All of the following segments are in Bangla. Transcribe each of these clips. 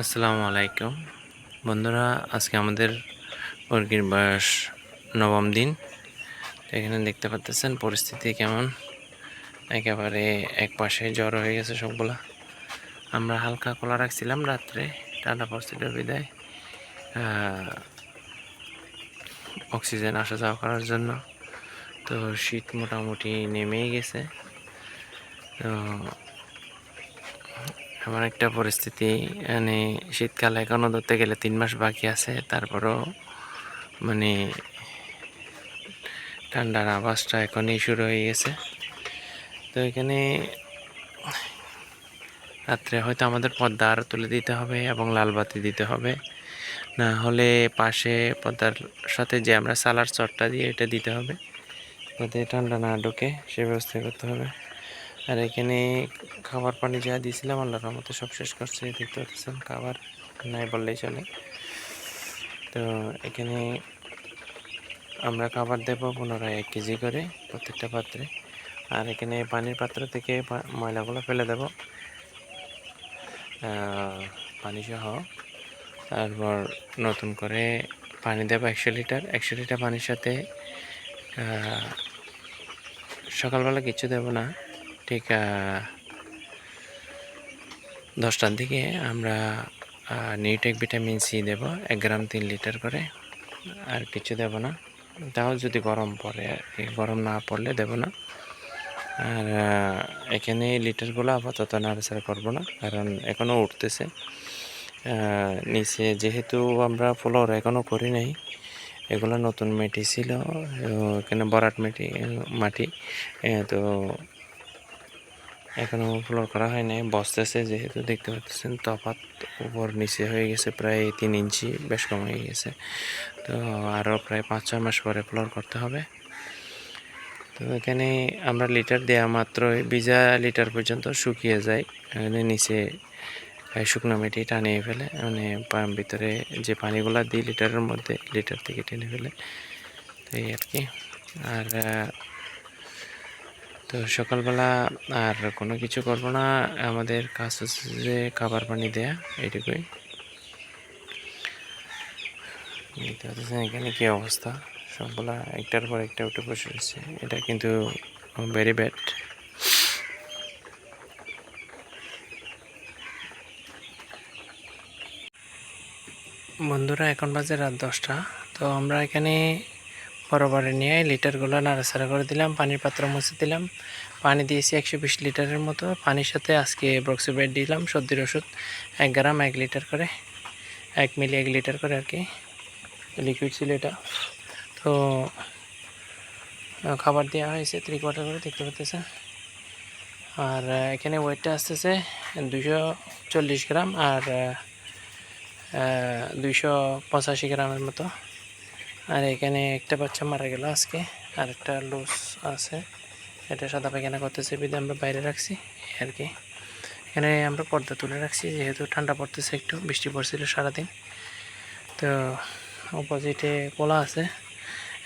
আসসালামু আলাইকুম। বন্ধুরা, আজকে আমাদের মুরগির বয়স নবম দিন। এখানে দেখতে পাচ্ছেন পরিস্থিতি কেমন? একেবারে এক পাশে জ্বর হয়ে গেছে সবগুলা। আমরা হালকা খোলা রাখছিলাম রাত্রে টাটা পড়ছিল বিদায়। অক্সিজেন আসা যাওয়া করার জন্য। তো শীত মোটামুটি নেমেই গেছে। তো এমন একটা পরিস্থিতি মানে শীতকালে এখনও ধরতে গেলে তিন মাস বাকি আছে, তারপরও মানে ঠান্ডার আবাসটা এখনই শুরু হয়ে গেছে। তো এখানে রাত্রে হয়তো আমাদের পর্দা আরও তুলে দিতে হবে এবং লাল বাতি দিতে হবে। না হলে পাশে পর্দার সাথে যে আমরা সালার চটটা দিয়ে এটা দিতে হবে। যাতে ঠান্ডা না ঢোকে, সে ব্যবস্থা করতে হবে। আর এখানে খাবার পানি যা দিয়েছিলাম, আল্লাহর রহমতে সব শেষ করছে, দেখতে পাচ্ছেন খাবার নাই বললেই চলে। তো এখানে আমরা খাবার দেব পুনরায় এক কেজি করে প্রত্যেকটা পাত্রে। আর এখানে পানির পাত্র থেকে ময়লাগুলো ফেলে দেব। পানি সহ তারপর নতুন করে পানি দেবো একশো লিটার। একশো লিটার পানির সাথে সকালবেলা কিছু দেব না। ঠিক দশটার দিকে আমরা নিউটেক ভিটামিন সি দেব, এক গ্রাম তিন লিটার করে, আর কিছু দেব না। তাও যদি গরম পড়ে, আর কি, গরম না পড়লে দেব না। আর এখানে লিটারগুলো আপাতত নাড়াচাড়া করব না, কারণ এখনও উঠতেছে। নিচে যেহেতু আমরা ফ্লোর এখনও করি নাই, এগুলো নতুন মাটি ছিল, এখানে বরাট মাটি মাটি তো এখনও ফ্লোর করা হয় নাই বসতেছে যেহেতু দেখতে পাচ্ছেন তফাত উপর নিচে হয়ে গেছে, প্রায় তিন ইঞ্চি বেশ কম হয়ে গেছে। তো আরও প্রায় পাঁচ, ছয় মাস পরে ফ্লোর করতে হবে। তো এখানে আমরা লিটার দেওয়া মাত্রই, ভিজা লিটার পর্যন্ত শুকিয়ে যায়। এখানে নিচে শুকনো মেটি টানিয়ে ফেলে মানে ভিতরে যে পানিগুলো দিই লিটারের মধ্যে লিটার থেকে টেনে ফেলে। তো এই আর কি। আর তো সকালবেলা আর কোনো কিছু করব না। আমাদের কাজ হচ্ছে যে খাবার পানি দেয়া পাচ্ছেন এখানে কি অবস্থা? সবগুলা একটার পর একটা উঠে বসে রয়েছে। এটা কিন্তু ভেরি ব্যাড বন্ধুরা, এখন বাজে রাত দশটা। তো আমরা এখানে বরাবরে নিয়ে লিটারগুলো নাড়াচাড়া করে দিলাম, পানির পাত্র মুছে দিলাম। পানি দিয়েছি একশো বিশ লিটারের মতো। পানির সাথে আজকে ব্রক্সিবেড দিলাম, সর্দির ওষুধ, এক গ্রাম, এক লিটার করে, এক মিলি, এক লিটার করে আর কি লিকুইড ছিল এটা। তো, খাবার দেওয়া হয়েছে থ্রি কোয়ার্টার করে, দেখতে পাচ্ছেন। আর, এখানে ওয়েটটা আসতেছে দুশো চল্লিশ গ্রাম আর দুশো পঁচাশি গ্রামের মতো। আর এখানে একটা বাচ্চা মারা গেল আজকে, আর একটা লুজ আছে। এটা সাদা পায়খানা করতেছে বিধে আমরা বাইরে রাখছি আর কি। এখানে আমরা পর্দা তুলে রাখছি, যেহেতু ঠান্ডা পড়তেছে একটু, বৃষ্টি পড়ছিল সারাদিন। তো অপোজিটে কোলা আছে।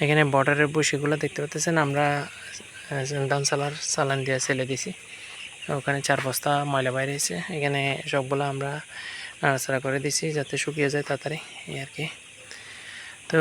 এখানে বর্ডারের বসিগুলো দেখতে পাচ্ছেন, আমরা ধান সালার সালান দিয়ে ছেলে দিছি। ওখানে চার বস্তা ময়লা বাইরে এসে এখানে সবগুলো আমরা নাড়াচাড়া করে দিছি, যাতে শুকিয়ে যায় তাড়াতাড়ি আর কি। তো